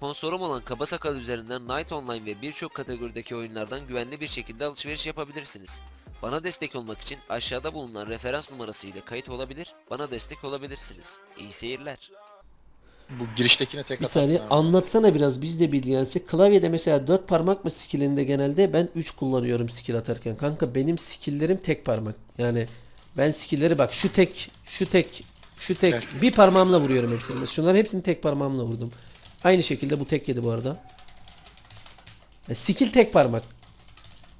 Sponsorum olan Kaba Sakal üzerinden Night Online ve birçok kategorideki oyunlardan güvenli bir şekilde alışveriş yapabilirsiniz. Bana destek olmak için aşağıda bulunan referans numarası ile kayıt olabilir, bana destek olabilirsiniz. İyi seyirler. Bu giriştekine tek Bir atarsın saniye abi. anlatsana biraz biz de bilgilensek. Klavyede mesela 4 parmak mı skillinde genelde ben 3 kullanıyorum skill atarken. Kanka benim skilllerim tek parmak. Yani ben skillleri bak şu tek, şu tek, şu tek bir parmağımla vuruyorum hepsini. Şunların hepsini tek parmağımla vurdum. Aynı şekilde bu tek yedi bu arada. E, skill tek parmak.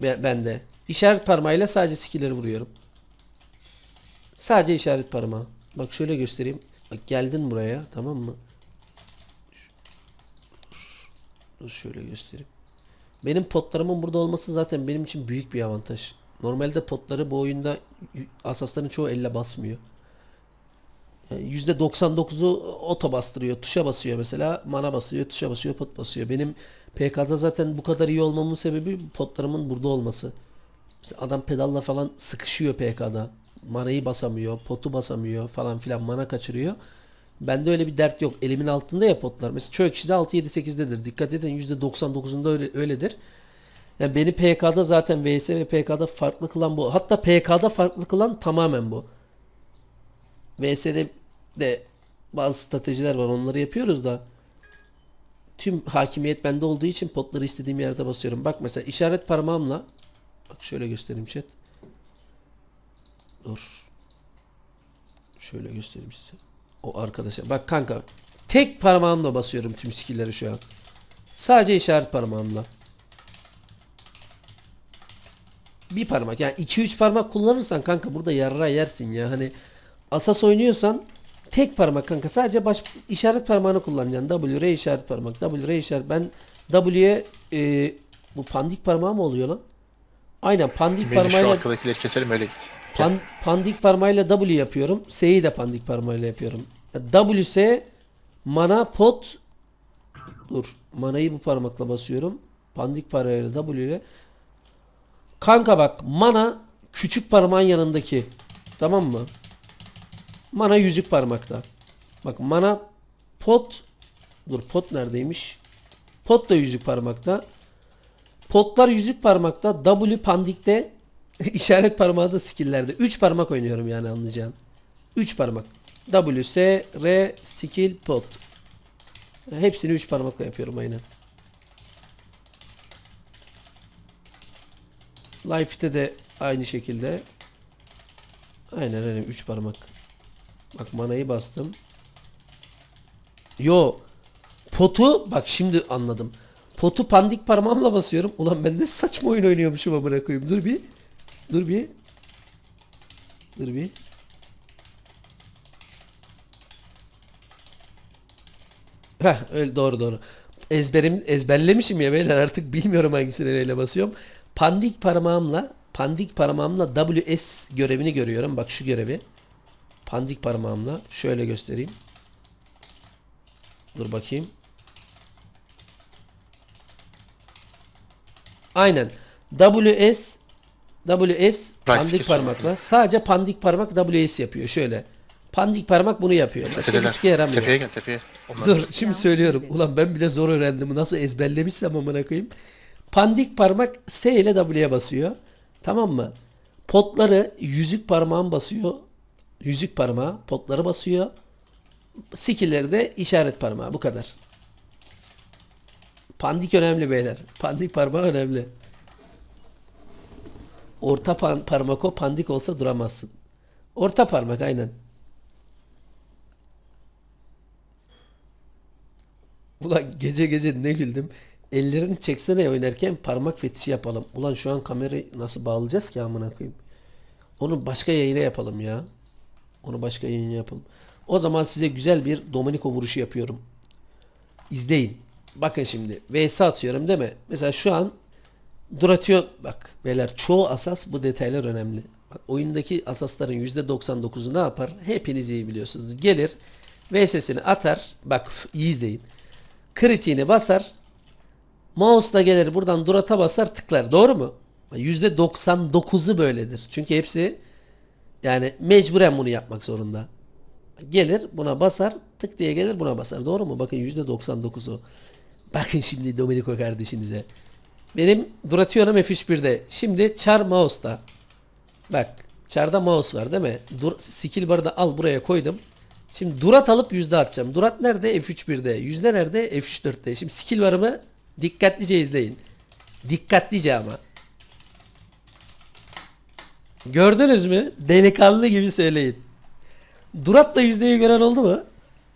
Be- bende. İşaret parmağıyla sadece skillleri vuruyorum. Sadece işaret parmağı. Bak şöyle göstereyim. Bak geldin buraya tamam mı? Dur şöyle göstereyim. Benim potlarımın burada olması zaten benim için büyük bir avantaj. Normalde potları bu oyunda asasların çoğu elle basmıyor. Yani %99'u oto bastırıyor. Tuşa basıyor mesela. Mana basıyor, tuşa basıyor, pot basıyor. Benim PK'da zaten bu kadar iyi olmamın sebebi potlarımın burada olması. Mesela adam pedalla falan sıkışıyor PK'da. Manayı basamıyor, potu basamıyor falan filan mana kaçırıyor. Bende öyle bir dert yok. Elimin altında ya potlar. Mesela çoğu kişide 6 7 8'dedir. Dikkat edin %99'unda öyle öyledir. Yani beni PK'da zaten VS ve PK'da farklı kılan bu. Hatta PK'da farklı kılan tamamen bu. VS'de de bazı stratejiler var. Onları yapıyoruz da tüm hakimiyet bende olduğu için potları istediğim yerde basıyorum. Bak mesela işaret parmağımla bak şöyle göstereyim chat. Dur. Şöyle göstereyim size. O arkadaşa. Bak kanka. Tek parmağımla basıyorum tüm skill'leri şu an. Sadece işaret parmağımla. Bir parmak yani 2-3 parmak kullanırsan kanka burada yarra yersin ya. Hani asas oynuyorsan tek parmak kanka sadece baş işaret parmağını kullanacaksın. W R işaret parmak. W R işaret. Ben W'ye e, bu pandik parmağı mı oluyor lan? Aynen pandik Beni şu parmağıyla arkadakileri keselim öyle git. Pan- pandik parmağıyla W yapıyorum. S'yi de pandik parmağıyla yapıyorum. WS mana pot dur. Manayı bu parmakla basıyorum. Pandik parmağıyla W ile. Kanka bak mana küçük parmağın yanındaki. Tamam mı? Mana yüzük parmakta. Bak mana pot dur pot neredeymiş? Pot da yüzük parmakta. Potlar yüzük parmakta. W pandikte. işaret parmağı da skill'lerde. 3 parmak oynuyorum yani anlayacağın. 3 parmak. W, S, R, skill, pot. Hepsini 3 parmakla yapıyorum aynen. Life'te de aynı şekilde. Aynen aynen 3 parmak. Bak manayı bastım. Yo. Potu bak şimdi anladım. Potu pandik parmağımla basıyorum. Ulan ben de saçma oyun oynuyormuşum amına koyayım. Dur bir. Dur bir. Dur bir. Heh öyle doğru doğru. Ezberim ezberlemişim ya beyler artık bilmiyorum hangisine neyle basıyorum. Pandik parmağımla pandik parmağımla WS görevini görüyorum. Bak şu görevi. Pandik parmağımla şöyle göstereyim. Dur bakayım. Aynen. WS WS pandik parmakla. Sadece pandik parmak WS yapıyor. Şöyle. Pandik parmak bunu yapıyor. Başka sike yaramıyor. Tepeye gel tepeye. Onlar Dur şimdi söylüyorum. Ulan ben bile zor öğrendim. Nasıl ezberlemişsem amına koyayım. Pandik parmak S ile W'ye basıyor. Tamam mı? Potları yüzük parmağın basıyor. Yüzük parmağı potları basıyor. Skill'leri de işaret parmağı. Bu kadar. Pandik önemli beyler. Pandik parmağı önemli. Orta pan- parmak o pandik olsa duramazsın. Orta parmak aynen. Ulan gece gece ne güldüm. Ellerini çeksene oynarken parmak fetişi yapalım. Ulan şu an kamerayı nasıl bağlayacağız ki amına koyayım. Onu başka yayına yapalım ya. Onu başka yayına yapalım. O zaman size güzel bir Domenico vuruşu yapıyorum. İzleyin. Bakın şimdi. VS atıyorum değil mi? Mesela şu an Duratıyor bak beyler çoğu asas bu detaylar önemli. Oyundaki asasların %99'u ne yapar? Hepiniz iyi biliyorsunuz. Gelir VS'sini atar. Bak iyi izleyin. Kritiğini basar. Mouse'la gelir buradan Durat'a basar tıklar. Doğru mu? %99'u böyledir. Çünkü hepsi yani mecburen bunu yapmak zorunda. Gelir buna basar tık diye gelir buna basar. Doğru mu? Bakın %99'u. Bakın şimdi Domenico kardeşinize. Benim duratıyorum F3'de. Şimdi char mouse'da. Bak char'da mouse var değil mi? Dur, skill bar'ı da al buraya koydum. Şimdi durat alıp yüzde atacağım. Durat nerede? F3'de. Yüzde nerede? F3'te. Şimdi skill bar'ımı dikkatlice izleyin. Dikkatlice ama. Gördünüz mü? Delikanlı gibi söyleyin. Durat'la yüzdeyi gören oldu mu?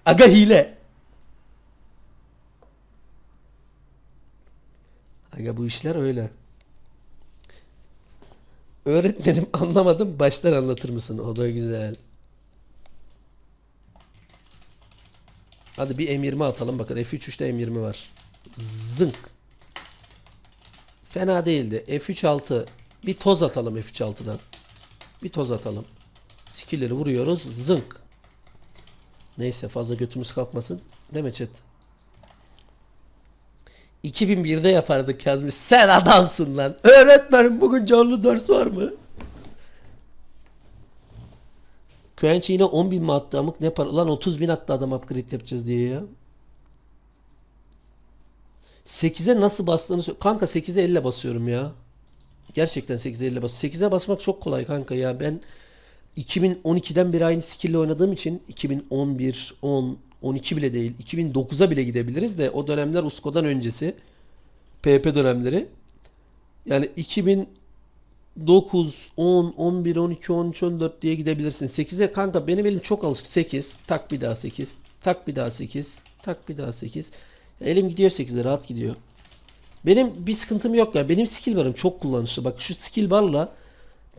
Aga hile. Aga bu işler öyle. Öğretmenim anlamadım baştan anlatır mısın? O da güzel. Hadi bir M20 atalım bakın F3 M20 var. Zınk. Fena değildi. F3 6. Bir toz atalım F3 6'dan. Bir toz atalım. Skill'leri vuruyoruz. Zınk. Neyse fazla götümüz kalkmasın. Mi chat? 2001'de yapardık Kazmi. Sen adamsın lan. Öğretmenim bugün canlı ders var mı? Kıvanç yine 10 bin mi attı amık ne para? Lan 30 bin attı adam upgrade yapacağız diye ya. 8'e nasıl bastığını Kanka 8'e elle basıyorum ya. Gerçekten 8'e elle bas. 8'e basmak çok kolay kanka ya. Ben 2012'den beri aynı skill ile oynadığım için 2011, 10, 12 bile değil. 2009'a bile gidebiliriz de o dönemler Usko'dan öncesi. PP dönemleri. Yani 2009, 10, 11, 12, 13, 14 diye gidebilirsin. 8'e kanka benim elim çok alışık. 8, tak bir daha 8, tak bir daha 8, tak bir daha 8. Elim gidiyor 8'e rahat gidiyor. Benim bir sıkıntım yok ya. Benim skill barım çok kullanışlı. Bak şu skill barla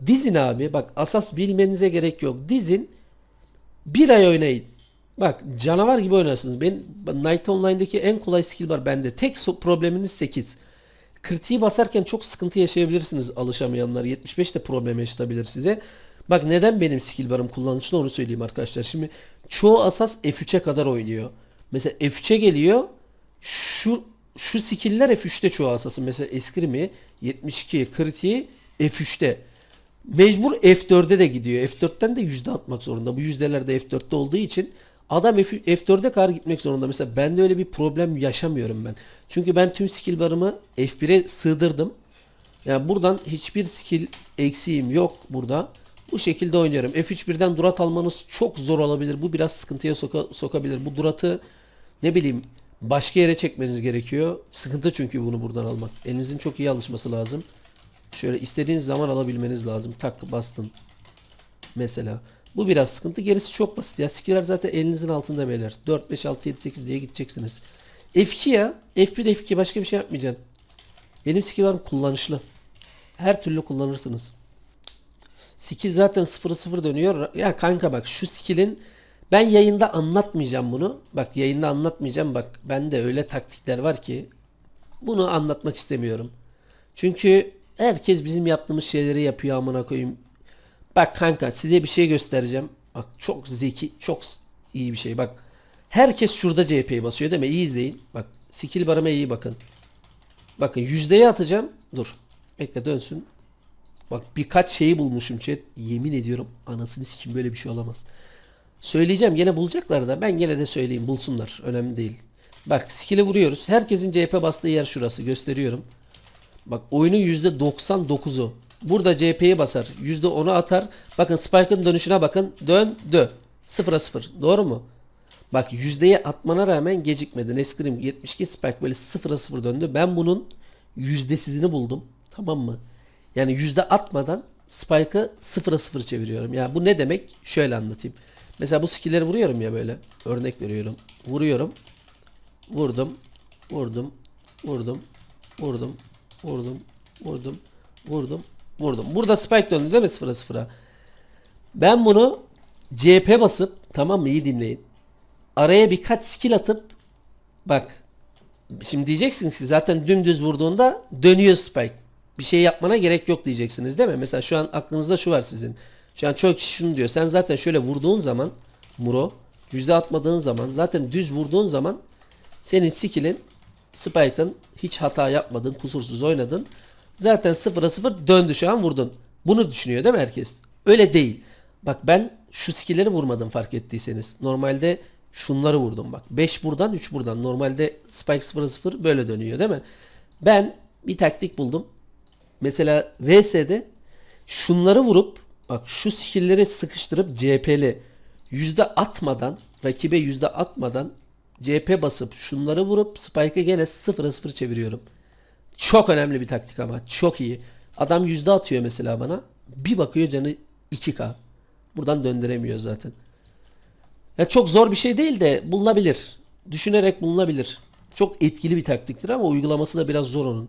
dizin abi. Bak asas bilmenize gerek yok. Dizin bir ay oynayın. Bak canavar gibi oynarsınız. Ben Night Online'daki en kolay skill bar bende. Tek so- probleminiz 8. Kritiği basarken çok sıkıntı yaşayabilirsiniz alışamayanlar. 75 de problem yaşatabilir size. Bak neden benim skill barım kullanışlı onu söyleyeyim arkadaşlar. Şimdi çoğu asas F3'e kadar oynuyor. Mesela F3'e geliyor. Şu şu skill'ler F3'te çoğu asasın. Mesela Eskrimi 72 kritiği F3'te. Mecbur F4'e de gidiyor. F4'ten de yüzde atmak zorunda. Bu yüzdeler de F4'te olduğu için adam F- F4'e kadar gitmek zorunda. Mesela bende öyle bir problem yaşamıyorum ben. Çünkü ben tüm skill barımı F1'e sığdırdım. Yani buradan hiçbir skill eksiğim yok burada. Bu şekilde oynuyorum. F3 birden durat almanız çok zor olabilir. Bu biraz sıkıntıya soka- sokabilir. Bu duratı ne bileyim başka yere çekmeniz gerekiyor. Sıkıntı çünkü bunu buradan almak. Elinizin çok iyi alışması lazım. Şöyle istediğiniz zaman alabilmeniz lazım. Tak bastın. Mesela. Bu biraz sıkıntı. Gerisi çok basit ya. Skiller zaten elinizin altında beyler. 4, 5, 6, 7, 8 diye gideceksiniz. F2 ya. F1 F2 başka bir şey yapmayacaksın. Benim skillerim kullanışlı. Her türlü kullanırsınız. Skill zaten 0-0 dönüyor. Ya kanka bak şu skill'in ben yayında anlatmayacağım bunu. Bak yayında anlatmayacağım. Bak bende öyle taktikler var ki bunu anlatmak istemiyorum. Çünkü herkes bizim yaptığımız şeyleri yapıyor amına koyayım. Bak kanka size bir şey göstereceğim. Bak çok zeki, çok iyi bir şey. Bak herkes şurada CHP'yi basıyor değil mi? İyi izleyin. Bak skill barıma iyi bakın. Bakın yüzdeye atacağım. Dur. Bekle dönsün. Bak birkaç şeyi bulmuşum chat. Yemin ediyorum anasını sikim böyle bir şey olamaz. Söyleyeceğim gene bulacaklar da ben gene de söyleyeyim bulsunlar. Önemli değil. Bak skill'e vuruyoruz. Herkesin CHP bastığı yer şurası gösteriyorum. Bak oyunun %99'u. Burada CHP'ye basar. %10'u atar. Bakın Spike'ın dönüşüne bakın. Dön dö. 0'a 0. Doğru mu? Bak yüzdeye atmana rağmen gecikmedi. Neskrim 72 Spike böyle 0'a 0 döndü. Ben bunun yüzdesizini buldum. Tamam mı? Yani yüzde atmadan Spike'ı 0'a 0 çeviriyorum. Ya bu ne demek? Şöyle anlatayım. Mesela bu skill'leri vuruyorum ya böyle. Örnek veriyorum. Vuruyorum. Vurdum. Vurdum. Vurdum. Vurdum. Vurdum. Vurdum. Vurdum. Vurdum. Burada spike döndü değil mi 0'a 0'a? Ben bunu CP basıp tamam mı iyi dinleyin. Araya birkaç skill atıp bak şimdi diyeceksiniz ki zaten dümdüz vurduğunda dönüyor spike. Bir şey yapmana gerek yok diyeceksiniz değil mi? Mesela şu an aklınızda şu var sizin. An çok kişi şunu diyor. Sen zaten şöyle vurduğun zaman Muro yüzde atmadığın zaman zaten düz vurduğun zaman senin skill'in Spike'ın hiç hata yapmadın, kusursuz oynadın. Zaten 0'a 0 döndü şu an vurdun. Bunu düşünüyor değil mi herkes? Öyle değil. Bak ben şu skill'leri vurmadım fark ettiyseniz. Normalde Şunları vurdum bak. 5 buradan 3 buradan. Normalde Spike 0-0 böyle dönüyor değil mi? Ben bir taktik buldum. Mesela VS'de şunları vurup bak şu skill'leri sıkıştırıp CP'li yüzde atmadan rakibe yüzde atmadan CP basıp şunları vurup Spike'ı gene 0'a 0 çeviriyorum. Çok önemli bir taktik ama çok iyi. Adam yüzde atıyor mesela bana. Bir bakıyor canı 2k. Buradan döndüremiyor zaten. Ya çok zor bir şey değil de bulunabilir. Düşünerek bulunabilir. Çok etkili bir taktiktir ama uygulaması da biraz zor onun.